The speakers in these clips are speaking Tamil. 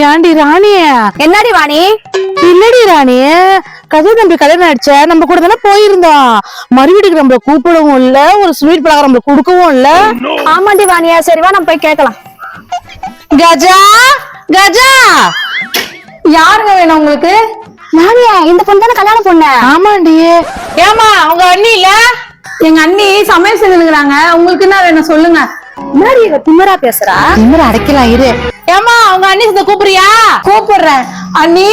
ஏண்டி ராணி? என்னடி வாணி இல்லடி ராணி. கஜா தம்பி கல்யாணம் ஆயிடுச்ச நம்ம கூட தானே போயிருந்தோம் மறுவீட்டுக்கு நம்மள கூப்பிடவும் இல்ல ஒரு ஸ்வீட் பலகாரம் நம்மள கொடுக்கவும் இல்ல. ஆமாண்டி வாணியா சரிவா நம்ம போய் கேட்கலாம். கஜா? கஜா? யாருங்க வேணும் உங்களுக்கு? வாணியா இந்த பொண்ணு தானே கல்யாணம் பொண்ணு? ஆமாண்டி. ஏமா உங்க அண்ணி இல்ல? எங்க அண்ணி சமையல் செஞ்சுருக்காங்க உங்களுக்கு என்ன வேணும் சொல்லுங்க. முன்னாடி திமிரா பேசுறா? திமிர அடைக்கலாம் இரு. ஏமா உங்க அண்ணி இந்த கூப்பிடுறியா? கூப்பிடுறேன். அண்ணி?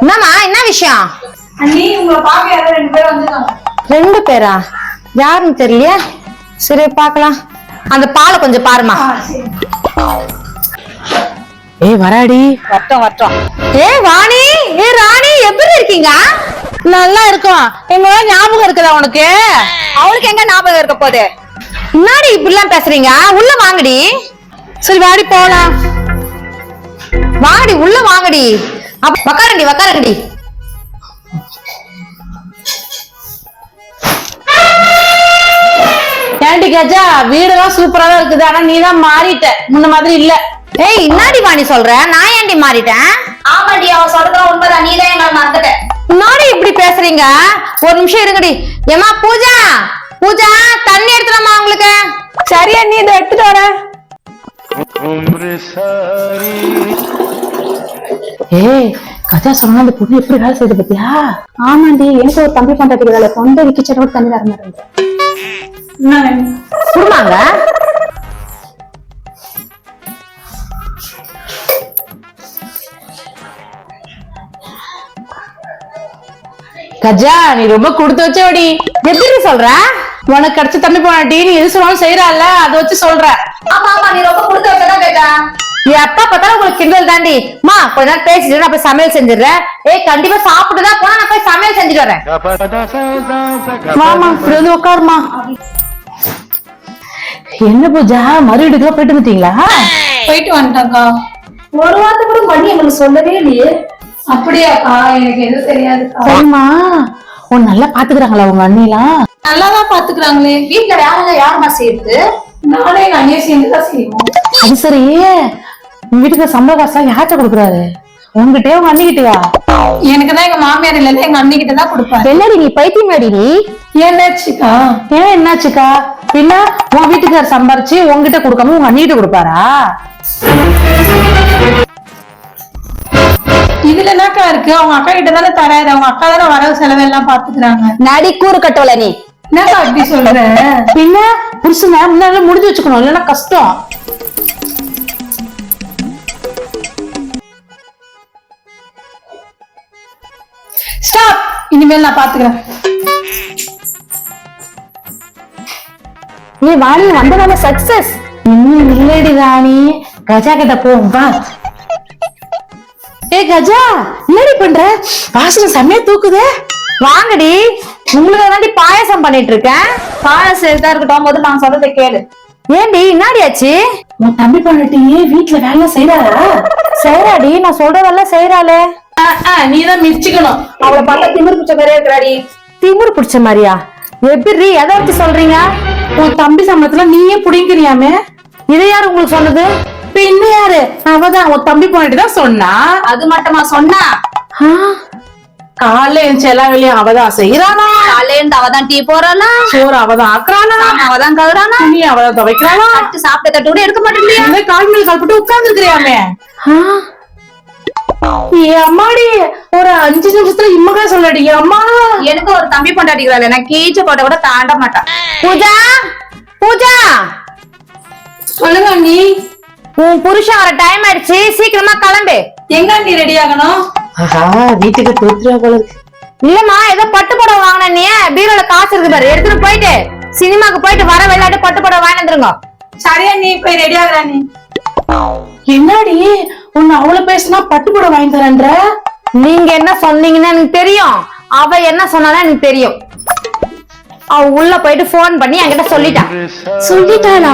என்னமா என்ன விஷயம்? அண்ணி உங்களை பாக்க யாரோ ரெண்டு பேரும் வந்துருக்காங்க ரெண்டு பேரா? யாருன்னு தெரியலையே. சரி பார்க்கலாம். அந்த பாலை கொஞ்சம் பாருமா ஏய் வராடி. வட்டம் வட்டம் ஏ வாணி. ஏ ராணி எப்படி இருக்கீங்க? நல்லா இருக்கும். எங்களோட ஞாபகம் இருக்குதா உனக்கு? அவளுக்கு எங்க ஞாபகம் இருக்க போகுது? முன்னாடி இப்படிலாம் பேசுறீங்க? உள்ள வாங்கடி. சரி வாடி போலாம். வாடி உள்ள வாங்கடி. உக்காரண்டி உக்காரண்டி ஏன்டி கஜா வீடெல்லாம் சூப்பரா தான் இருக்குது. ஆனா நீதான் மாறிட்ட. முன்ன மாதிரி இல்ல. ஏய் இன்னாடி வாணி சொல்ற? நான் ஏண்டி மாறிட்டேன்? ஆமாடி அவ சொல்றதெல்லாம் உண்மைதான். நீதான் எங்களை மறந்துட்ட. நாடி இப்படி பேசுறீங்க? ஒரு நிமிஷம் இருங்கடி. ஏமா பூஜா பூஜா தண்ணி எடுத்துலாமா உங்களுக்கு. சரியா நீ இதை எடுத்துட்டு வர. ஏய் கஜா சொன்னா அந்த பொண்ணு எப்படி வேலை செய்யுது பத்தியா? ஆமாண்டி எனக்கு ஒரு தம்பி பண்றதுக்கு வேலை விக்கிச்சட கூட தண்ணி தர மாட்டேன் குடுமாங்க கஜா நீ ரொம்ப கொடுத்து வச்சவடி எப்படி சொல்ற? உனக்கு கிடைச்ச தம்பி போனாட்டி நீ எது சொன்னாலும் செய்யறால அதை வச்சு சொல்ற. ஆமா ஆமா நீ ரொம்ப கொடுத்து உங்களுக்கு கிண்டல் தாண்டி. மா பேசிட்டு நான் சமையல் செஞ்சிடுறேன். கண்டிப்பா சாப்பிட்டு தான் என்ன பூஜா மறுபடியும் போயிட்டு வந்துட்டீங்களா? போயிட்டு வந்துட்டாக்கா ஒரு வாரத்தை கூட மணி எனக்கு சொல்லவே இல்லையே. அப்படியாக்கா எனக்கு எதுவும் தெரியாதுக்கா. சரிம்மா. உன் நல்லா பாத்துக்கிறாங்களா உங்க அண்ணிலாம்? நல்லாதான் பாத்துக்கிறாங்களே. வீட்டுல வேலை யாருமா செய்யுது நானே எங்க அண்ணியை சேர்ந்து தான் செய்வோம் அது சரி உங்க வீட்டுக்கு சம்பள காசுலாம் யார்கிட்ட கொடுக்குறாரு? உங்ககிட்டயே உங்க அண்ணிக்கிட்டயா எனக்கு தான் எங்க மாமியார் இல்ல எங்க அண்ணி கிட்ட தான் கொடுப்பாரு. என்னடி நீ பைத்தியமாடி நீ? என்னாச்சுக்கா? ஏன் என்னாச்சுக்கா? பின்ன உன் வீட்டுக்காரர் சம்பாரிச்சு உங்ககிட்ட கொடுக்காம உங்க அண்ணிகிட்ட கொடுப்பாரா? இதுல என்னக்கா இருக்கு? அவங்க அக்கா கிட்ட தானே தராது அவங்க அக்கா தானே வரவு செலவு எல்லாம் பாத்துக்கிறாங்க. நடி கூறு கட்டவல நீ. என்னக்கா அப்படி சொல்ற? பின்ன புருஷனை முன்னாடி முடிஞ்சு வச்சுக்கணும். இல்லைன்னா கஷ்டம். ஸ்டாப் இனிமேல் நான் பாத்துக்கிறேன். நீ வாணி வந்ததால சக்சஸ் இன்னும் இல்லடி ராணி. கஜா கிட்ட போ வா. ஏ கஜா என்னடி பண்ற? வாசனை செம்மையா தூக்குதே. வாங்கடி. உங்களுக்கு தாண்டி பாயாசம் பண்ணிட்டு இருக்கேன் பாயசம் தான் இருக்கட்டும் போது நான் சொல்றதை கேளு. ஏண்டி என்னாடி ஆச்சு உன் தம்பி பண்ணிட்டீங்க வீட்டுல வேலை செய்யறாரா செய்யறாடி நான் சொல்றதெல்லாம் செய்யறாளே நீதான் மிதிச்சுக்கணும். அவளை பார்த்தா திமிர் பிடிச்ச மாதிரியே இருக்கிறாடி. திமிரு பிடிச்ச மாதிரியா? எப்படி எதை வச்சு சொல்றீங்க? உன் தம்பி சம்பளத்துல நீயே புடிங்கிறியாமே? இதை யாரு உங்களுக்கு சொன்னது? பின்ன யாரு? அவதான் உன் தம்பி போனிட்டு தான் சொன்னா. அது மட்டுமா சொன்னா? காலைல எழுந்துச்சு எல்லா வேலையும் அவதான் செய்யறானா காலையில இருந்து அவதான் டீ போறானா சோறு அவதான் ஆக்குறானா? அவதான் கவுறானா துணி அவதான் துவைக்கிறானா சாப்பிட்ட தட்டு கூட எடுக்க மாட்டேன் இந்த கால் மேல் உட்கார்ந்து இருக்கிறியாமே ஏ அம்மாடி ஒரு அஞ்சு நிமிஷத்துல இம்மகா சொல்லடி அம்மா. எனக்கு ஒரு தம்பி பொண்டாட்டிக்கிறாள் நான் கீச்ச போட்ட கூட தாண்ட மாட்டான் பூஜா பூஜா. சொல்லுங்க அண்ணி. உன் புருஷன் வர டைம் ஆயிடுச்சு சீக்கிரமா கிளம்பு. எங்க அண்ணி ரெடி ஆகணும்? வீட்டுக்கு தூத்துறா போல இருக்கு. இல்லம்மா ஏதோ பட்டு புடவை வாங்கின நீ பீரோல காசு இருக்கு பாரு எடுத்துட்டு போயிட்டு சினிமாக்கு போயிட்டு வர விளையாட்டு பட்டு புடவை வாங்கி வந்துருங்க. சரி அண்ணி போய் ரெடி ஆகுற நீ. என்னடி உன்னை அவ்வளவு பேசினா பட்டுப்புட வாங்கி தரேன்ற? நீங்க என்ன சொன்னீங்கன்னு எனக்கு தெரியும். அவ என்ன சொன்னாலும் எனக்கு தெரியும். அவ உள்ள போயிட்டு போன் பண்ணி என்கிட்ட சொல்லிட்டான் சொல்லிட்டாளா?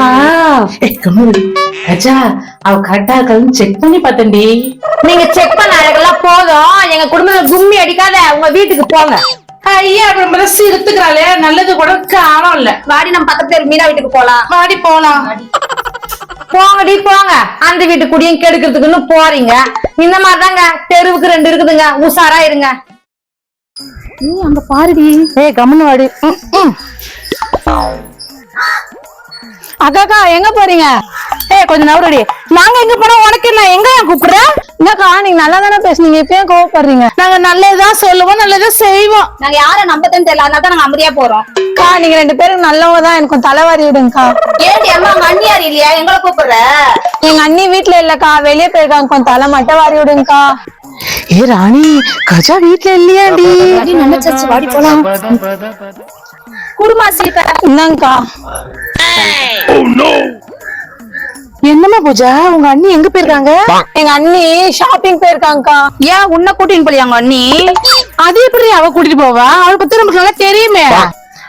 அவ கரெக்டா இருக்காதுன்னு செக் பண்ணி பார்த்தேன்டி. நீங்க செக் பண்ண அழகெல்லாம் போதும். எங்க குடும்பத்துல கும்மி அடிக்காத உங்க வீட்டுக்கு போங்க. ஐயா அப்புறம் சிறுத்துக்கிறாளே நல்லது கூட காணம் இல்ல. வாடி நம்ம பக்கத்துல மீனா வீட்டுக்கு போலாம். வாடி போலாம். போங்கடி போங்க. அந்த வீட்டு குடியும் கெடுக்கிறதுக்குன்னு போறீங்க. இந்த மாதிரிதாங்க தெருவுக்கு ரெண்டு இருக்குதுங்க. உஷாரா இருங்க. அங்க பாருடி. ஏய் கம்முன்னு வாடி. அக்காக்கா எங்க போறீங்க? ஏய் கொஞ்சம் நவரடி நாங்க எங்க போனா உனக்கு என்ன எங்க கூப்பிடுற? என்னக்கா நீங்க நல்லா தானே பேசுனீங்க இப்ப ஏன் கோவப்படுறீங்க. நாங்க நல்லதுதான் சொல்லுவோம் நல்லதா செய்வோம். நாங்க யார நம்பத்தன்னு தெரியல அதனால தான் நாங்க அமைதியா போறோம். அக்கா நீங்க ரெண்டு பேரும் நல்லவங்க தான் எனக்கு தலைவாரி விடுங்கக்கா. ஏடி அம்மா உங்க அண்ணியார் இல்லையா? எங்களை கூப்பிடுற? எங்க அண்ணி வீட்ல இல்லக்கா வெளியே போயிருக்காங்க கொஞ்சம் தலை மட்டும் வாரி விடுங்கக்கா. ஏ ராணி கஜா வீட்ல இல்லையாடி நினைச்சாச்சு வாடி போலாம். குடுமா சீட்டை இந்தாங்கக்கா. என்னம்மா பூஜா உங்க அண்ணி எங்க போயிருக்காங்க? எங்க அண்ணி ஷாப்பிங் போயிருக்காங்கக்கா. ஏன் உன்னை கூட்டின்னு போலியாங்க அண்ணி? அது எப்படி அவ கூட்டிட்டு போவா? அவளை பத்தி நமக்கு நல்லா தெரியுமே.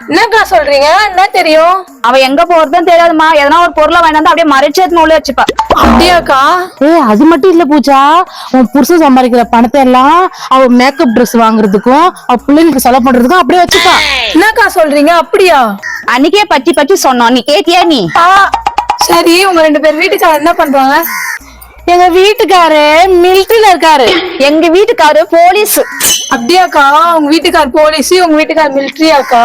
என்னக்கா சொல்றீங்க? என்ன தெரியும்? அவ எங்க போறதுன்னு தெரியாதுமா எதனா ஒரு பொருளை வாங்கி வந்து அப்படியே மறைச்சு எடுத்து உள்ள வச்சுப்பா. அப்படியாக்கா? ஏய் அது மட்டும் இல்ல பூஜா. உன் புருஷன் சம்பாதிக்கிற பணத்தை எல்லாம் அவ மேக்கப் Dress வாங்குறதுக்கும் அவ பிள்ளைங்களுக்கு செலவு பண்றதுக்கும் அப்படியே வச்சுப்பா. என்னக்கா சொல்றீங்க? அப்படியா? அன்னைக்கே பச்சி பச்சி சொன்னோம் நீ கேட்டியா நீ? சரி உங்க ரெண்டு பேர் வீட்டுக்காரர் என்ன பண்றாங்க? எங்க வீட்டுக்காரு மிலிட்டரியில இருக்காரு. எங்க வீட்டுக்காரு போலீஸ். அப்படியாக்கா? உங்க வீட்டுக்கார் போலீஸ் உங்க வீட்டுக்கார் மிலிட்டரியாக்கா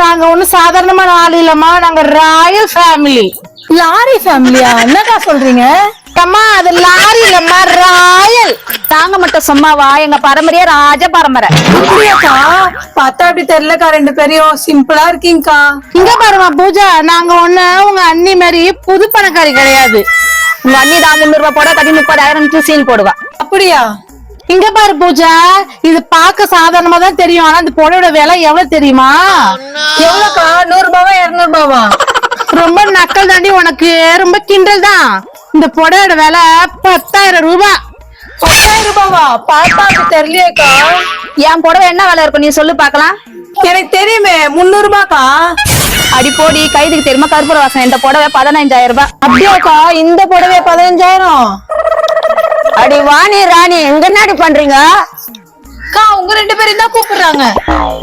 நாங்க ஒண்ணும் சாதாரணமான ஆள் இல்லம்மா. நாங்க ராயல் ஃபேமிலி. லாரி ஃபேமிலியா? என்னக்கா சொல்றீங்க? அம்மா அது லாரி இல்லம்மா ராயல். தாங்க மட்டும் சும்மாவா எங்க பரம்பரையா ராஜ பரம்பரை. அப்படியாக்கா? பார்த்தா அப்படி தெரியலக்கா ரெண்டு பேரையும். சிம்பிளா இருக்கீங்கக்கா. இங்க பாருமா பூஜா நாங்க ஒண்ணு உங்க அண்ணி மாதிரி புது பணக்காரி கிடையாது. உங்க அண்ணி தான் முன்னூறு ரூபாய் போட கட்டி முப்பதாயிரம் சீல் போடுவா. அப்படியா? இங்க பாரு பூஜா இது பார்க்க சாதாரணமா தான் தெரியும் ஆனா இந்த புடவையோட விலை எவ்வளவு தெரியுமா? எவ்வளவுக்கா நூறு ரூபாவா இருநூறு ரூபாவா? ரொம்ப நக்கல் தாண்டி உனக்கு ரொம்ப கிண்டல் தான். இந்த புடவையோட விலை பத்தாயிரம் ரூபாய் பத்தாயிரம் ரூபாவா? பார்த்தா அப்படி தெரியலையேக்கா என் புடவை என்ன விலை இருக்கும்? நீ சொல்லு பார்க்கலாம். எனக்கு தெரியுமே முன்னூறு ரூபாய்க்கா அடி போடி கைதுக்கு தெரியுமா? கற்பூர வாசனை. இந்த புடவை பதினஞ்சாயிரம் ரூபாய். அப்படியாக்கா இந்த புடவை பதினஞ்சாயிரம். அடி வாணி ராணி இங்க என்னடி பண்றீங்க? அக்கா உங்க ரெண்டு பேரும் தான் கூப்பிடுறாங்க.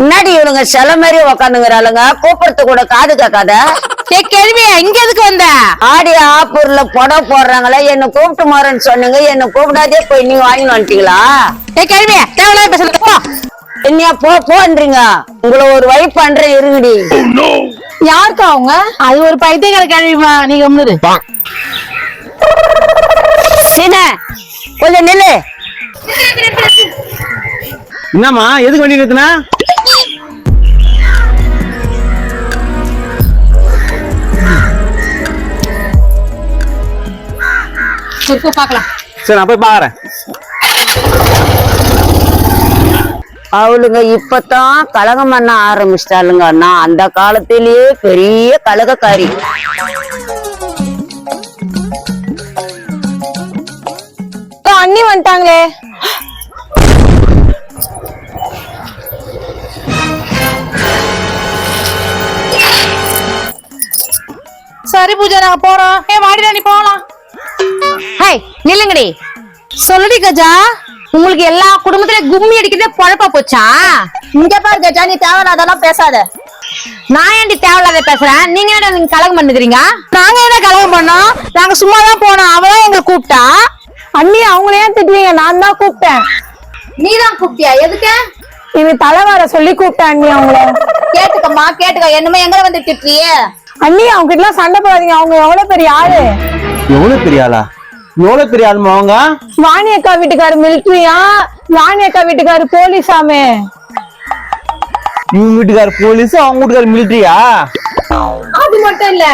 என்னடி இவனுங்க சில மாதிரி உக்காந்துங்கிறாளுங்க? கூப்பிடுறது கூட காது கேட்காத. ஏ கேள்வி இங்க எதுக்கு வந்த? ஆடி ஆப்பூர்ல புடவை போடுறாங்களே என்ன கூப்பிட்டு மாறேன்னு சொன்னீங்க என்ன கூப்பிடாதே போய் நீங்க வாங்கிட்டு வந்துட்டீங்களா? ஏ கேள்வி தேவையில்லாத பேசுறது போ. என்னையா போ போன்றீங்க. உங்களை ஒரு வழி பண்றேன் இருங்கடி. யாருக்கா அவங்க? அது ஒரு பைத்தியக்கார கேள்விமா நீ கம்முனு சீன கொஞ்சம் நில்லு என்னம்மா எதுக்கு வண்டி நிறுத்தினா? இப்போ பாக்கலாம் சரி நான் போய் பாக்குறேன். அவளுங்க இப்பதான் கலகம் பண்ண ஆரம்பிச்சிட்டாளுங்க நான் அந்த காலத்திலேயே பெரிய கலகக்காரி. அண்ணி வந்துட்டாங்களே. சரி பூஜா நாங்க போறோம். ஏ வாடிடா நீ போலாம். ஹாய் நில்லுங்கடி. சொல்லுடி கஜா உங்களுக்கு எல்லா குடும்பத்தில கும்மி அடிக்கிறதே பொழப்பா போச்சா? இங்க பாரு கஜா நீ தேவையில்லாதெல்லாம் பேசாத. நான் ஏன்டி தேவையில்லாத பேசுறேன்? நீங்க என்ன நீங்க கலகம் பண்ணுகிறீங்க? நாங்க என்ன கலகம் பண்ணோம்? நாங்க சும்மா தான் போனோம். அவதான் எங்களை கூப்பிட்டா? அண்ணி அவங்கள ஏன் திட்டுவீங்க நான் தான் கூப்பிட்டேன். நீ தான் கூப்பிட்டியா? எதுக்கு? இது தலைவார சொல்லி கூப்பிட்டேன் அண்ணி அவங்கள. கேட்டுக்கம்மா கேட்டுக்க. என்னமோ எங்களை வந்து திட்டுறியே? அண்ணி அவங்க கிட்ட சண்டை போடாதீங்க. அவங்க எவ்வளவு பெரிய ஆளு? எவ்வளவு பெரிய ஆளா? எவ்வளவு பெரிய ஆளுமா அவங்க? வாணி அக்கா வீட்டுக்காரு மிலிட்ரியா? வாணி அக்கா வீட்டுக்காரு போலீஸாமே. இவங்க வீட்டுக்கார போலீஸ் அவங்க வீட்டுக்கார மிலிட்டரியா அது மட்டும் இல்ல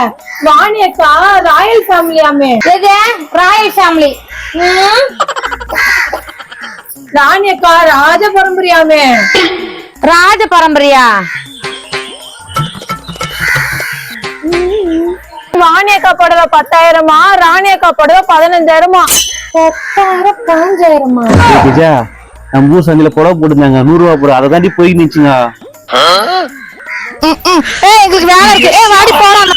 வாணி அக்கா ராயல் ஃபேமிலியாமே. எது? Royal family. ராணி அக்கா ராஜ பரம்பரையாமே. ராஜ பரம்பரையா? வாணி அக்கா புடவை பத்தாயிரமா? ராணி அக்கா புடவை பதினஞ்சாயிரமா? பத்தாயிரம் பதினஞ்சாயிரமா? விஜயா நம்ம ஊர் சந்தையில புடவை போட்டுருந்தாங்க. நூறு ரூபா போட. அதை தாண்டி போய் நிச்சுங்க ஏ எங்களுக்கு வேலை இருக்கு. ஏ வாடி போலாம்.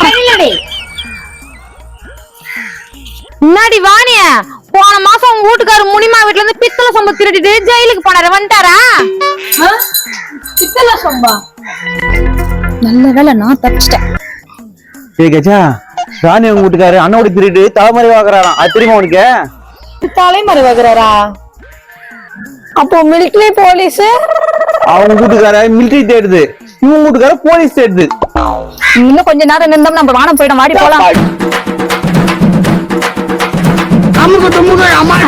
முன்னாடி வாணிய போன மாசம் உங்க வீட்டுக்காரு முனிமா வீட்ல இருந்து பித்தளை சொம்ப திருடிட்டு ஜெயிலுக்கு போனாரு. வந்துட்டாரா? பித்தளை சொம்பா? நல்ல வேலை நான் தப்பிச்சிட்டேன். கஜா ராணி உங்க வீட்டுக்காரு அண்ணோட திருட்டு தலைமுறை வாக்குறாராம் அது தெரியுமா உனக்கு? தலைமறை வைக்கிறாரா அப்போ மிலிட்டரி போலீஸ் அவங்க வீட்டுக்கார மிலிட்டரி தேடுது. இவங்க வீட்டுக்கார போலீஸ் தேடுது. இன்னும் கொஞ்ச நேரம் நின்றோம் நம்ம வானம் போயிடும். வாடி போலாம்.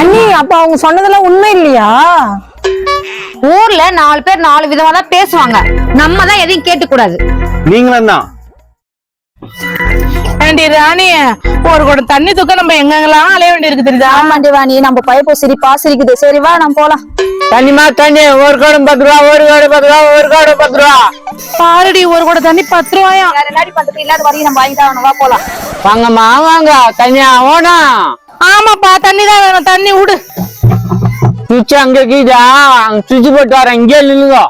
அண்ணி அப்ப அவங்க சொன்னதெல்லாம் உண்மை இல்லையா? ஊர்ல நாலு பேர் நாலு விதமா தான் பேசுவாங்க. நம்ம தான் எதையும் கேட்டு கூடாது நீங்களும் தான் ஏண்டி ராணி ஒரு குடம் தண்ணி தூக்க நம்ம எங்கெங்கெல்லாம் அலைய வேண்டியிருக்கு தெரியுதா? ஆமாண்டி வாணி நம்ம பயப்போ சிரிப்பா சிரிக்குது. சரி வா நம்ம போலாம். தண்ணிமா தண்ணி. ஒரு கோடம் பத்து ரூபா ஒரு கோடம் பத்து ரூபா ஒரு கோடம் பத்து ரூபா. பாருடி ஒரு குடம் தண்ணி பத்து ரூபாயா? வேற என்னடி பண்றது? இல்லாத வரையும் நம்ம வாங்கி தான் வா போலாம். வாங்கம்மா வாங்க. தண்ணியா ஓடும் ஆமாப்பா தண்ணி தான் வேணும். தண்ணி விடு சுவிட்ச் அங்க கீதா. சுவிட்ச் போட்டு வரேன் இங்கே நில்லுங்க.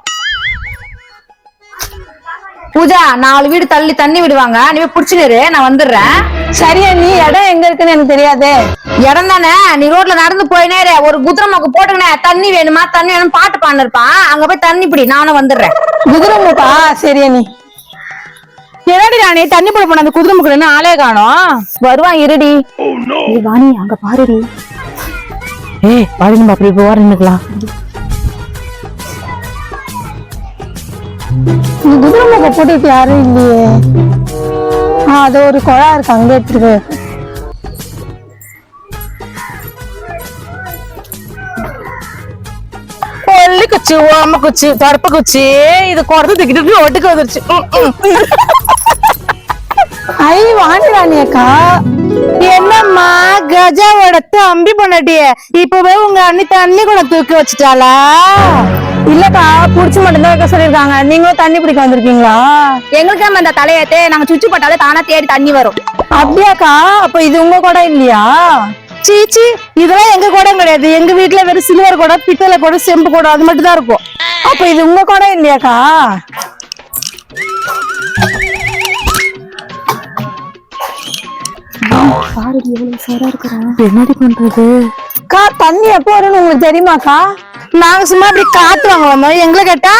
பூஜா நாலு வீடு தள்ளி தண்ணி விடுவாங்க. நீ போய் புடிச்சுரு நான் வந்துடுறேன். சரி அண்ணி இடம் எங்க இருக்குன்னு எனக்கு தெரியாதே. இடம் தானே? நீ ரோட்ல நடந்து போயினே இரு. ஒரு குதிரை மக்கு போட்டுக்கினே தண்ணி வேணுமா? தண்ணி வேணும் பாட்டு பாடிருப்பான் அங்க போய் தண்ணி பிடி நானும் வந்துடுறேன். குதிரை மூக்கா சரி அண்ணி என்னடி ராணி தண்ணி போட போன அந்த குதிரை ஆளே காணோம். வருவான் இருடி. ஏய், வாணி அங்க பாருடி. ஏய் நம்ம அப்படி போவா நின்னுக்கலாம். இந்த குதிரை மூக்க போட்டுட்டு யாரும் இல்லையே. ஆ அது ஒரு குழா இருக்கு அங்கே எடுத்துருக்கு கொல்லி குச்சி ஓம குச்சி தொடப்பு குச்சி. இது குறத்து திக்கிட்டு ஒட்டுக்கு வந்துருச்சு. ஐ வாணிராணியக்கா அக்கா. என்னம்மா கஜாவோட தம்பி பொண்டாட்டிய இப்பவே உங்க அண்ணி தண்ணி கூட தூக்கி வச்சுட்டாளா? இல்லக்கா புடிச்சு மட்டும் தான் வைக்க சொல்லிருக்காங்க நீங்களும் தண்ணி பிடிக்க வந்திருக்கீங்களா? எங்களுக்கு நம்ம இந்த தலையத்தே நாங்க சுவிட்ச் போட்டாலே தானா தேடி தண்ணி வரும். அப்படியாக்கா அப்ப இது உங்க கூட இல்லையா? சீச்சி இதெல்லாம் எங்க குடம் கிடையாது. எங்க வீட்டுல வெறும் சில்வர் குடம் பித்தளை குடம் செம்பு குடம் அது மட்டும் தான் இருக்கும். அப்ப இது உங்க கூட இல்லையாக்கா? என்னடி பண்றது? அக்கா தண்ணி எப்போ வரும்னு உங்களுக்கு தெரியுமாக்கா? நாங்க சும்மா இப்படி காத்து வாங்க வந்தோம் எங்களை கேட்டா?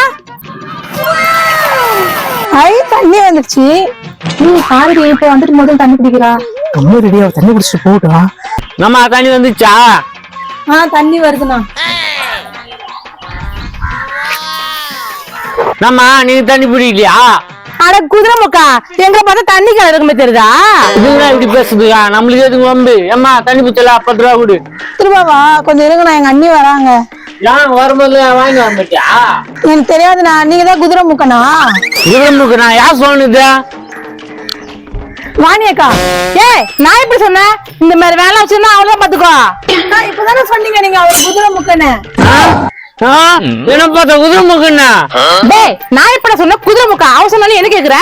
ஐ தண்ணி வந்துருச்சு. நீ பாருடி இப்ப வந்துட்டு முதல் தண்ணி பிடிக்கிறா ரொம்ப ரெடியா தண்ணி குடிச்சிட்டு போட்டா நம்ம தண்ணி வந்துச்சா? ஆ தண்ணி வருதுண்ணா. நம்ம நீங்க தண்ணி பிடிக்கலையா அட குதிரை முக்கா எங்களை பார்த்தா தண்ணி கிணறு இருக்குமே தெரியுதா? இதுதான் இப்படி பேசுதுக்கா நம்மளுக்கு எதுக்கு வம்பு? ஏம்மா தண்ணி பிடிச்சல பத்து ரூபா கொடு. திருபாவா கொஞ்சம் இருங்கண்ணா எங்க அண்ணி வராங்க. வரும்போது வாங்கி வந்துட்டியா? எனக்கு தெரியாதுண்ணா. நீங்க தான் குதிரை முக்கண்ணா? இவனுக்கு நான் யார் சொன்னது? வாணி அக்கா ஏய் நான் எப்படி சொன்னேன்? இந்த மாதிரி வேலை வச்சிருந்தா அவ்வளவுதான் பாத்துக்கோ இப்பதானே சொன்னீங்க நீங்க அவர் குதிரை முக்கன்னு? என்ன பார்த்த குதிரை முக்குன்னா டேய் நான் எப்படி சொன்னேன் குதிரை முக்கா? அவ சொன்னாலும் என்ன கேக்குற?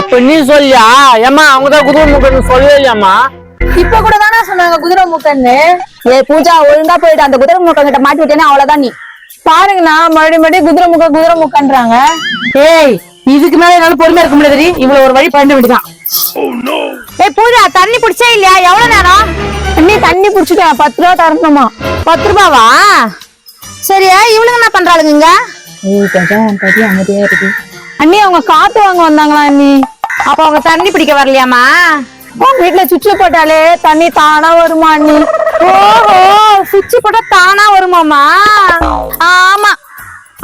அப்ப நீ சொல்லியா? ஏம்மா அவங்க தான் குதிரை முக்குன்னு சொல்லவே இல்லையாம்மா? இப்ப கூட தானே சொன்னாங்க குதிரை முக்கன்னு ஏ பூஜா ஒழுங்கா போயிட்டு அந்த குதிரை முக்கம் கிட்ட மாட்டி விட்டேனே அவ்வளவுதான் நீ. பாருங்கண்ணா மறுபடியும் மறுபடியும் குதிரை முக்க குதிரை முக்கன்றாங்க ஏய் இதுக்கு மேல என்னால பொறுமையா இருக்க முடியாது இவ்வளவு ஒரு வழி பண்ண வேண்டியதான் ஏய் பூஜா தண்ணி பிடிச்சே இல்லையா? எவ்வளவு நேரம்? அண்ணி தண்ணி புடிச்சிட்டேன் பத்து ரூபா தரணுமா? பத்து ரூபாவா? சரியா இவளுங்க என்ன பண்றாளுங்க அண்ணி அவங்க காத்து வாங்க வந்தாங்களா அண்ணி? அப்ப அவங்க தண்ணி பிடிக்க வரலையாமா உங்க வீட்டுல சுவிட்ச் போட்டாலே தண்ணி தானா வருமா அண்ணி ஓஹோ சுவிட்ச் போட்டா தானா வருமாமா ஆமா.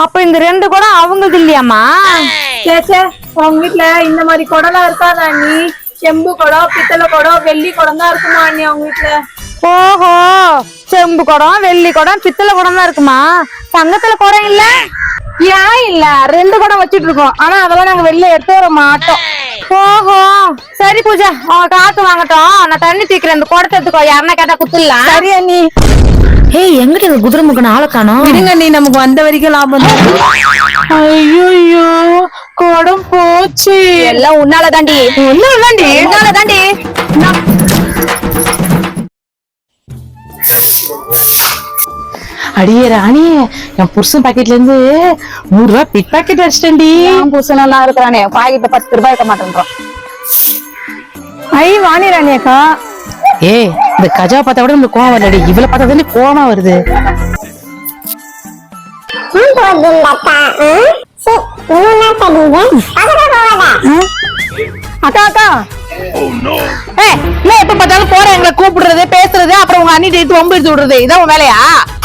அப்ப இந்த ரெண்டு கூட அவங்களுக்கு இல்லையாமா சேச்சே உங்க வீட்டுல இந்த மாதிரி குடம்லாம் இருக்காதா அண்ணி செம்பு குடம் பித்தளை குடம் வெள்ளி குடம் தான் இருக்குமா அண்ணி அவங்க வீட்டுல ஓஹோ செம்பு குடம் வெள்ளி குடம் பித்தளை குடம் தான் இருக்குமா? தங்கத்துல குடம் இல்ல? ஏன் இல்ல? ரெண்டு குடம் வச்சிட்டு இருக்கோம் ஆனா அதெல்லாம் நாங்க வெளில எடுத்து வர மாட்டோம். ஓஹோ சரி பூஜா. அவங்க காத்து வாங்கட்டும். நான் தண்ணி தீக்கிறேன். இந்த குடத்தை எடுத்துக்கோ. யாருன்னா கேட்டா குத்துடலாம் சரி அண்ணி. ஏய் எங்கிட்ட இந்த குதிரை முக்கன ஆளை காணோம்? விடுங்க அண்ணி. நமக்கு வந்த வரைக்கும் லாபம் தான். ஐயோ குடம் போச்சு. எல்லாம் உன்னால தாண்டி. ஒண்ணும் தாண்டி? உன்னால தாண்டி. அடியே ராணி என் புருஷன் பாக்கெட்ல இருந்து நூறு ரூபாய் பிக் பாக்கெட் அடிச்சிட்டேன்டி புருஷன் எல்லாம் இருக்கிறானே. பாக்கெட்ல பத்து ரூபாய் இருக்க மாட்டேன்றோம் ஐ வாணி ராணி அக்கா. ஏய் இந்த கஜா பார்த்தா விட நம்மளுக்கு கோவம் வரலடி. இவளை பார்த்தா தானே கோவமா வருது. அக்கா அக்கா. ஏய், இல்ல எப்ப பார்த்தாலும் போற எங்களை கூப்பிடுறது பேசுறது அப்புறம் உங்க அண்ணிட்ட எடுத்து வம்பு எடுத்து விடுறது இதான் உன் வேலையா?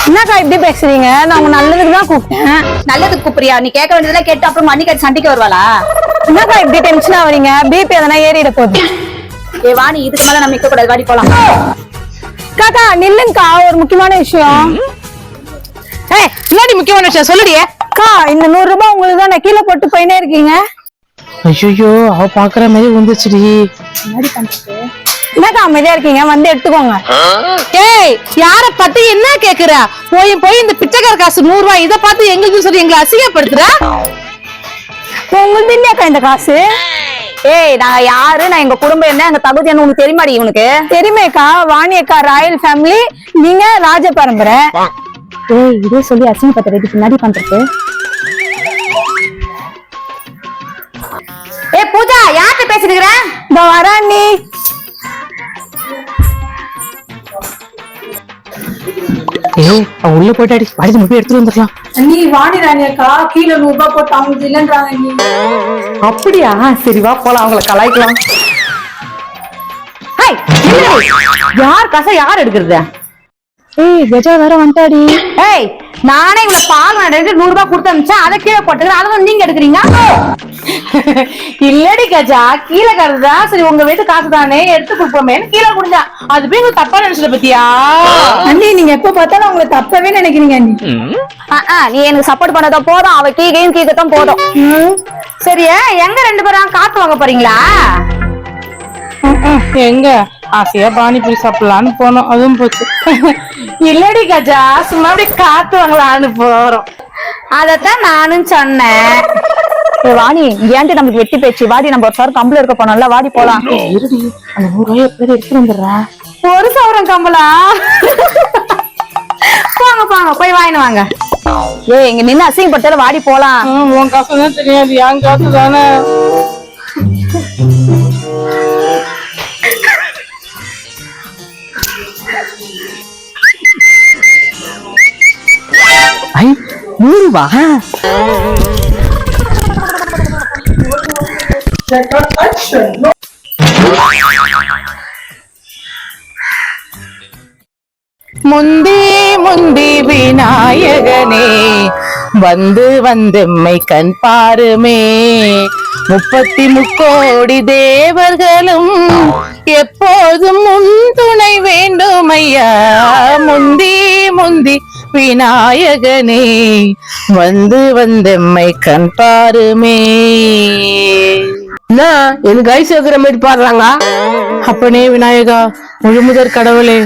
என்னக்கா இப்படி பேசுறீங்க? நான் உங்க நல்லதுக்கு தான் கூப்பிட்டேன். நல்லதுக்கு கூப்பிடுறியா? நீ கேட்க வேண்டியதெல்லாம் கேட்டு அப்புறம் அன்னிக்கு சண்டைக்கு வருவாளா? என்னக்கா இப்படி டென்ஷன் ஆவறீங்க? பிபி எதனா ஏறிட போகுது. ஏ வாணி இதுக்கு மேல நம்ம நிக்க கூடாது வாடி போலாம். காக்கா நில்லுங்கக்கா ஒரு முக்கியமான விஷயம். ஏய் இல்லாடி முக்கியமான விஷயம்? சொல்லுடியே அக்கா இந்த நூறு ரூபாய் உங்களுக்கு தான் கீழே போட்டு போயினே இருக்கீங்க. ஐயோ அவ பாக்குற மாதிரி வந்துச்சுடி என்னக்கா அமைதியா இருக்கீங்க? வந்து எடுத்துக்கோங்க. ஏய் யார பத்தி என்ன கேக்குற? போய் போய் இந்த பிச்சைக்கார காசு நூறு ரூபாய் இத பார்த்து எங்களுக்கு சொல்லி எங்களை அசிங்கப்படுத்துற? உங்களுக்கு இல்லையாக்கா இந்த காசு? ஏய் நான் யாரு? நான் எங்க குடும்பம் என்ன? எங்க தகுதி என்ன? உனக்கு தெரியுமாடி உனக்கு தெரியுமேக்கா வாணி அக்கா ராயல் ஃபேமிலி நீங்க ராஜ பரம்பரை. ஏய் இதே சொல்லி அசிங்கப்படுத்துறது பின்னாடி பண்றது? ஏ பூஜா யார்கிட்ட பேசிருக்கிற இந்த வரா நீ ஏய் உள்ள போயிட்டாடி. வாடி நம்ம போய் எடுத்துட்டு வந்துடலாம். நீ வாணி ராணி அக்கா. கீழே நூறு ரூபாய் போட்டு அவங்க இல்லைன்றாங்க நீ அப்படியா? சரி வா போலாம். அவங்கள கலாய்க்கலாம். ஹாய். யார் காசை? யார் எடுக்கிறது? ஏய் கஜா வேற வந்துட்டாடி. ஏய் நானே இவ்வளவு பால் நடந்து நூறு ரூபாய் கொடுத்து அனுப்பிச்சேன். அதை கீழே போட்டுக்கிறேன் அதை வந்து நீங்க எடுக்கிறீங்க? இல்லடி கஜா கீழே கருதா சரி உங்க வீட்டு காசு தானே எடுத்து கொடுப்போமேன்னு கீழே குடிஞ்சா அது போய் உங்களுக்கு தப்பா நினைச்சிட்ட பத்தியா? அண்ணி நீங்க எப்ப பார்த்தாலும் அவங்களை தப்பவே நினைக்கிறீங்க அண்ணி. நீ எனக்கு சப்போர்ட் பண்ணதா போதும். அவ கீகையும் கீகத்தான் போதும். சரியா எங்க ரெண்டு பேரும் காத்து வாங்க போறீங்களா? எங்க? ஆசையா பானிபூரி சாப்பிடலான்னு போனோம். அதுவும் போச்சு. இல்லடி கஜா சும்மா அப்படி காத்து வாங்கலான்னு போறோம். அதத்தான் நானும் சொன்னேன். வாணி ஏன்டி நமக்கு வெட்டி பேச்சு வாடி நம்ம ஒரு சார் கம்பளம் இருக்க போனோம்ல வாடி போலாம். அந்த நூறு ரூபாய் எப்படி எடுத்துட்டு வந்துடுறேன் ஒரு சவரம் கம்பளா? போங்க போங்க போய் வாங்கிட்டு வாங்க. ஏய் இங்க நின்னு அசிங்கப்பட்டால வாடி போலாம். உன் காசு தான் தெரியாது என் காசு தானே ஐ Record action. No. முந்தி முந்தி விநாயகனே வந்து வந்தெம்மை கண் பாருமே முப்பத்தி முக்கோடி தேவர்களும் எப்போதும் முன் துணை வேண்டும் ஐயா முந்தி முந்தி விநாயகனே வந்து வந்தெம்மை கண் பாருமே எனக்கு ஐஸ் வைக்கிற மாதிரி பாடுறாங்க அப்பனே விநாயகா முழுமுதற் கடவுளே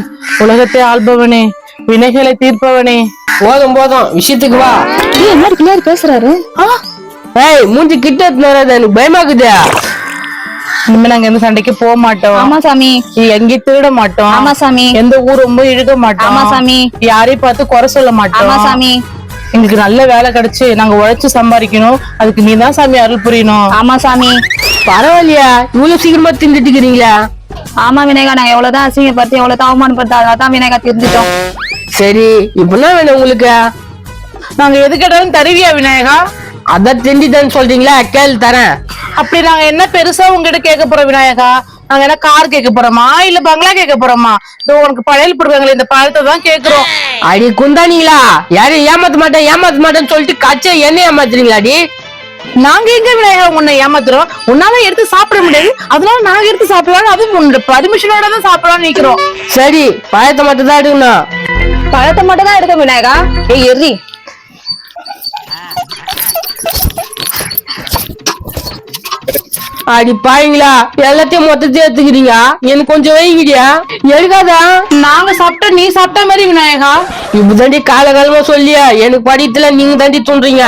உலகத்தை ஆள்பவனே வினைகளை தீர்ப்பவனே. போதும் போதும் விஷயத்துக்கு வா. என்ன பிள்ளையார் பேசுறாரு. ஏய் மூஞ்சி கிட்ட வராத, எனக்கு பயமாக்குதே இனிமே நாங்க எந்த சண்டைக்கு போக மாட்டோம். ஆமா சாமி. எங்கேயும் திருட மாட்டோம். ஆமா சாமி. எந்த ஊர் ரொம்ப இழுக்க மாட்டோம். ஆமா சாமி. யாரையும் பார்த்து குறை சொல்ல ஆமா மாட்டோம் சாமி. எங்களுக்கு நல்ல வேலை கிடைச்சு நாங்க உழைச்சு சம்பாதிக்கணும். அதுக்கு நீ தான் சாமி அருள் புரியணும். ஆமா சாமி. பரவாயில்லையா? இவ்வளவு சீக்கிரமா திண்டுட்டு இருக்கிறீங்களா ஆமா விநாயகா நாங்க எவ்வளவுதான் அசிங்கப்படுத்தி எவ்வளவுதான் அவமானப்படுத்தி அதான் விநாயகா தெரிஞ்சுட்டோம். சரி இப்ப என்ன வேணும் உங்களுக்கு? நாங்க எது கேட்டாலும் தருவியா விநாயகா அதான் திண்டிட்டேன்னு சொல்றீங்களா? கேள் தரேன். அப்படி நாங்க என்ன பெருசா உங்ககிட்ட கேட்க போறோம் விநாயகா நாங்க என்ன கார் கேட்க போறோமா? இல்ல பங்களா கேட்க போறோமா? இதோ உனக்கு பழையல் போடுவாங்களே இந்த பழத்தை தான் கேக்குறோம் அடி குந்தானீங்களா? யாரையும் ஏமாத்த மாட்டேன் ஏமாத்த மாட்டேன்னு சொல்லிட்டு கச்சை என்ன ஏமாத்துறீங்களா அடி? நாங்க எங்க விநாயகா உன்னை ஏமாத்துறோம்? உன்னால எடுத்து சாப்பிட முடியாது. அதனால நாங்க எடுத்து சாப்பிடலாம் அதுவும் உன்னோட பர்மிஷனோட தான் சாப்பிடலாம்னு நிக்கிறோம் சரி பழத்தை மட்டும் தான் எடுக்கணும். பழத்தை மட்டும் தான் எடுக்க விநாயகா? ஏய் எரி. அடி பாருங்களா எல்லாத்தையும் மொத்தத்தையும் எடுத்துக்கிறீங்க. எனக்கு கொஞ்சம் வைங்கிடியா? எடுக்காதா? நாங்க சாப்பிட்டா நீ சாப்பிட்ட மாதிரி விநாயகா? இப்பதாண்டி காலகாலமா சொல்லியா? எனக்கு படித்துல நீங்க தாண்டி சொல்றீங்க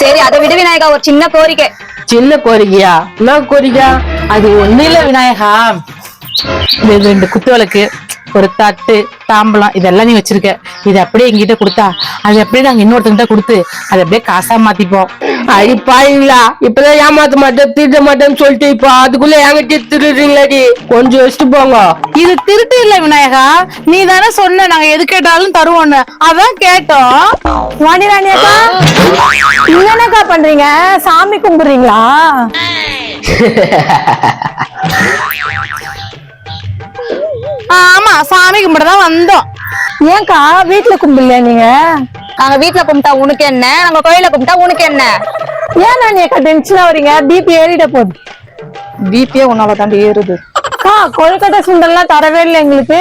சரி அதை விட விநாயகா ஒரு சின்ன கோரிக்கை. சின்ன கோரிக்கையா? என்ன கோரிக்கை? அது ஒண்ணு இல்ல விநாயகா. ரெண்டு குத்து விளக்கு. ஒரு தட்டு தாம்பலம் இதெல்லாம் நீ வச்சிருக்க. இது அப்படியே எங்கிட்ட கொடுத்தா அது அப்படியே நாங்க இன்னொருத்தங்கிட்ட கொடுத்து அதை அப்படியே காசா மாத்திப்போம். அடி பாருங்களா இப்பதான் ஏமாத்த மாட்டேன் திருட மாட்டேன்னு சொல்லிட்டு இப்போ அதுக்குள்ள என்கிட்ட திருடுறீங்களாடி கொஞ்சம் வச்சுட்டு போங்க. இது திருட்டு இல்ல விநாயகா. நீ தானே சொன்ன நாங்க எது கேட்டாலும் தருவோம்னு அதான் கேட்டோம். வாணி ராணி அக்கா என்னக்கா பண்றீங்க? சாமி கும்பிடுறீங்களா? ஆமா சாமி கும்பிட தான் வந்தோம். ஏன்க்கா வீட்டுல கும்பிடலையா நீங்க? நாங்க வீட்ல கும்பிட்டா உனக்கு என்ன? நாங்க கோயில கும்பிட்டா உனக்கு என்ன? ஏன் நான் ஏக்கா டென்ஷனா வரீங்க பிபி ஏறிட போகுது. பிபியே உன்னால தாண்டி ஏறுது. அக்கா கொழுக்கட்டை சுண்டல்லாம் தரவே இல்லை எங்களுக்கு?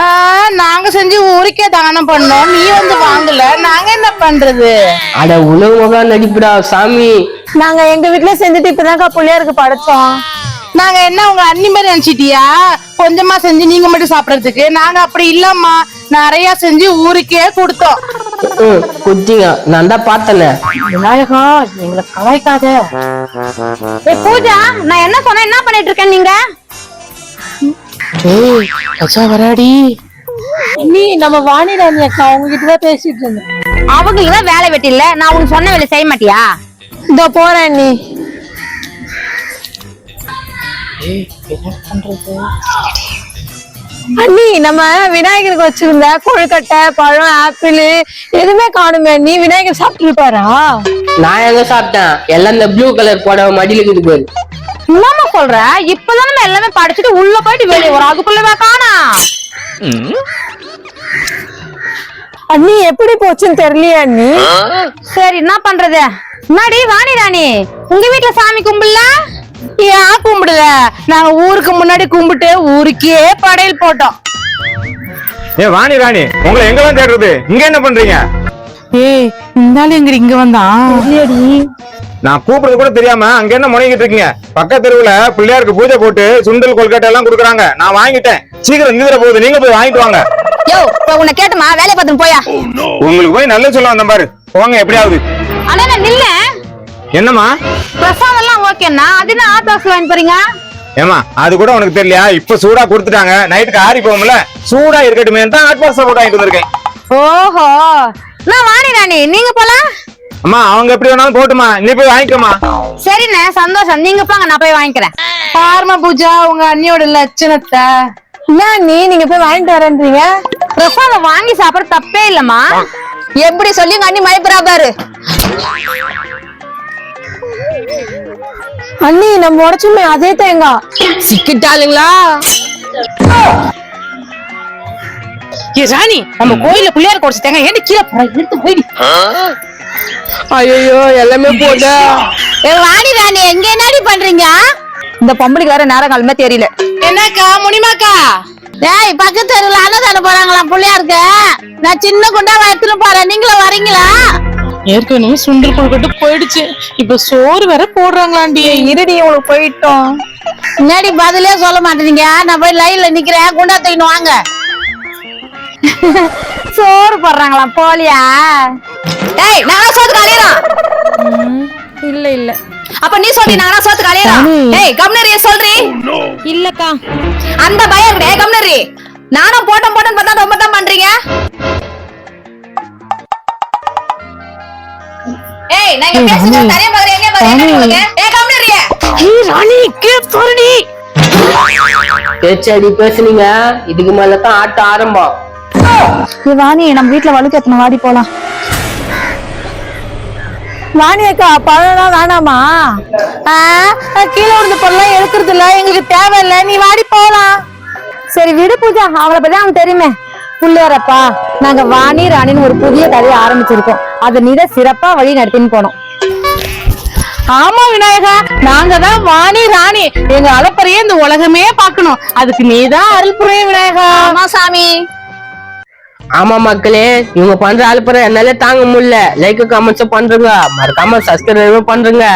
ஆ, நாங்க செஞ்சு ஊருக்கே தானம் பண்ணோம். நீ வந்து வாங்கல. நாங்க என்ன பண்றது? அட உலகமாக நடிப்புடா சாமி. நாங்க எங்க வீட்டுல செஞ்சுட்டு இப்பதான்க்கா பிள்ளையாருக்கு படைச்சோம். நாங்க என்ன உங்க அண்ணி மாதிரி நினைச்சிட்டியா? கொஞ்சமா செஞ்சு நீங்க மட்டும் சாப்பிடறதுக்கு. நாங்க அப்படி இல்லம்மா. நிறைய செஞ்சு ஊருக்கே கொடுத்தோம். குத்திங்க நான் தான் பார்த்தேனே. விநாயகா எங்களை கலாய்க்காத. ஏ பூஜா நான் என்ன சொன்னேன்? என்ன பண்ணிட்டு இருக்கேன் நீங்க? ஏய் கஜா வராடி. நீ நம்ம வாணிராணி அக்கா உங்ககிட்ட தான் பேசிட்டு இருந்தேன். அவங்களுக்கு தான் வேலை வெட்டி இல்ல. நான் உனக்கு சொன்ன வேலை செய்ய மாட்டியா? இதோ போறேன் நீ. அண்ணி நம்ம விநாயகருக்கு வச்சிருந்த கொழுக்கட்டை பழம் ஆப்பிள் எதுவுமே காணுமே. நீ விநாயகர் சாப்பிட்டு இருப்பாரா நான் எங்க சாப்பிட்டேன்? எல்லாம் இந்த ப்ளூ கலர் புடவை மடியில இருக்குது பாரு. என்னம்மா சொல்ற? இப்பதான் நம்ம எல்லாமே படிச்சுட்டு உள்ள போயிட்டு வெளியே வரோம். அதுக்குள்ளவே காணா. அண்ணி எப்படி போச்சுன்னு தெரியலையா அண்ணி. சரி என்ன பண்றது? என்னடி வாணி ராணி. உங்க வீட்டுல சாமி கும்பிடல? ஏன் கும்பிடல? நாங்க ஊருக்கு முன்னாடி கும்பிட்டு ஊருக்கே படையல் போட்டோம். ஏ வாணி ராணி உங்களை எங்கெல்லாம் தேடுறது? இங்க என்ன பண்றீங்க? ஏய் இருந்தாலும் எங்க இங்க வந்தான் நான் கூப்பிடுறது கூட தெரியாம அங்க என்ன முனைகிட்டு இருக்கீங்க? பக்கத்து தெருவுல பிள்ளையாருக்கு பூஜை போட்டு சுண்டல் கொல்கட்டை எல்லாம் கொடுக்குறாங்க. நான் வாங்கிட்டேன். சீக்கிரம் நிதிர போகுது. நீங்க போய் வாங்கிட்டு வாங்க. யோ உன்னை கேட்டுமா? வேலையை பார்த்துட்டு போயா? உங்களுக்கு போய் நல்ல சொல்ல வந்தேன் பாரு. போங்க எப்படியாவது. அண்ணா நான் நில்ல என்னம்மா? பிரசாதம் எல்லாம் ஓகேண்ணா அது என்ன ஆத்தாஸ் வாங்கி போறீங்க? ஏமா அது கூட உனக்கு தெரியலையா? இப்ப சூடா கொடுத்துட்டாங்க. நைட்டுக்கு ஆறி போகும்ல. சூடா இருக்கட்டுமே தான் ஹாட் பாக்ஸ் போட்டு வாங்கிட்டு வந்திருக்கேன். ஓஹோ. நான் வாணி ராணி. நீங்க போலாம். அம்மா அவங்க எப்படி வேணாலும் போட்டுமா நீ போய் வாங்கிக்கோமா சரிண்ணே சந்தோஷம். நீங்க போங்க நான் போய் வாங்கிக்கிறேன். பாருமா பூஜா உங்க அண்ணியோட லட்சணத்தை. என்ன அண்ணி நீங்க போய் வாங்கிட்டு வரேன்றீங்க. பிரசாதம் வாங்கி சாப்பிட தப்பே இல்லம்மா. எப்படி சொல்லி உங்க அண்ணி மயப்புறா பாரு. அண்ணி நம்ம உடச்சுமே அதே தேங்காய் சிக்கிட்டாளுங்களா? ஏ ராணி நம்ம கோயில பிள்ளையார் குறைச்சு தேங்க ஏன் கீழே போற? எடுத்து போயிடு ஐயோ எல்லாமே போட்டா. ஏ வாணி ராணி எங்க என்னடி பண்றீங்க? இந்த பொம்பளைக்கு வேற நேரம் காலமே தெரியல. என்னக்கா முனிமாக்கா? டேய் பக்கத்து தெருவுல அன்னதானம் போறாங்களாம் பிள்ளையாருக்கு. நான் சின்ன குண்டா எடுத்துட்டு போறேன். நீங்களும் வரீங்களா? ஏற்கனவே சுண்டல் கொழுக்கட்டு போயிடுச்சு. இப்ப சோறு வேற போடுறாங்களாண்டி. இருடி உங்களுக்கு போயிட்டோம்? முன்னாடி பதிலே சொல்ல மாட்டேறீங்க நான் போய் லைன்ல நிக்கிறேன். குண்டா தூக்கின்னு வாங்க. சோறு போடுறாங்களாம் போலியா? டேய் நான் சோத்து கலையிறோம் இல்ல இல்ல. அப்ப நீ சொல்லி நான் சோத்து கலையிறோம் டேய் கம்னரி சொல்றி? இல்லக்கா. அந்த பயம் இருக்குடே கம்னரி நானும் போட்டோம் போட்டோம் பார்த்தா ரொம்ப தான் பண்றீங்க? ஏய் நான் இங்க பேசுறது தரைய பாக்குறேன் என்ன பாக்குறேன்? உங்களுக்கு ஏய் கம்னரி ராணி கீழே போறடி பேச்சடி பேசுனீங்க. இதுக்கு மேல தான் ஆட்டம் ஆரம்பம் வாணி நம்ம வீட்ல வழுக்கு எத்தனை வாடி போலாம். வாணி அக்கா பழம்லாம் வேணாமா? ஆ, கீழே விழுந்த பொருள்லாம் எடுக்கிறது இல்ல எங்களுக்கு தேவையில்ல. நீ வாடி போலாம். சரி விடு பூஜா அவளை பத்தி அவனுக்கு தெரியுமே. புள்ளையாரப்பா நாங்க வாணி ராணின்னு ஒரு புதிய கதையை ஆரம்பிச்சிருக்கோம். அதை நீதான் சிறப்பா வழி நடத்தின்னு போனோம். ஆமா விநாயகா நாங்க தான் வாணி ராணி. எங்க அலப்பறையே இந்த உலகமே பார்க்கணும். அதுக்கு நீதான் அருள் புரிய விநாயகா. ஆமா சாமி. ஆமா மக்களே இவங்க பண்ற அலுப்புற என்னால தாங்க முடியல. லைக் கமெண்ட்ஸ் பண்றீங்க. மறக்காம சப்ஸ்கிரைப் பண்றீங்க.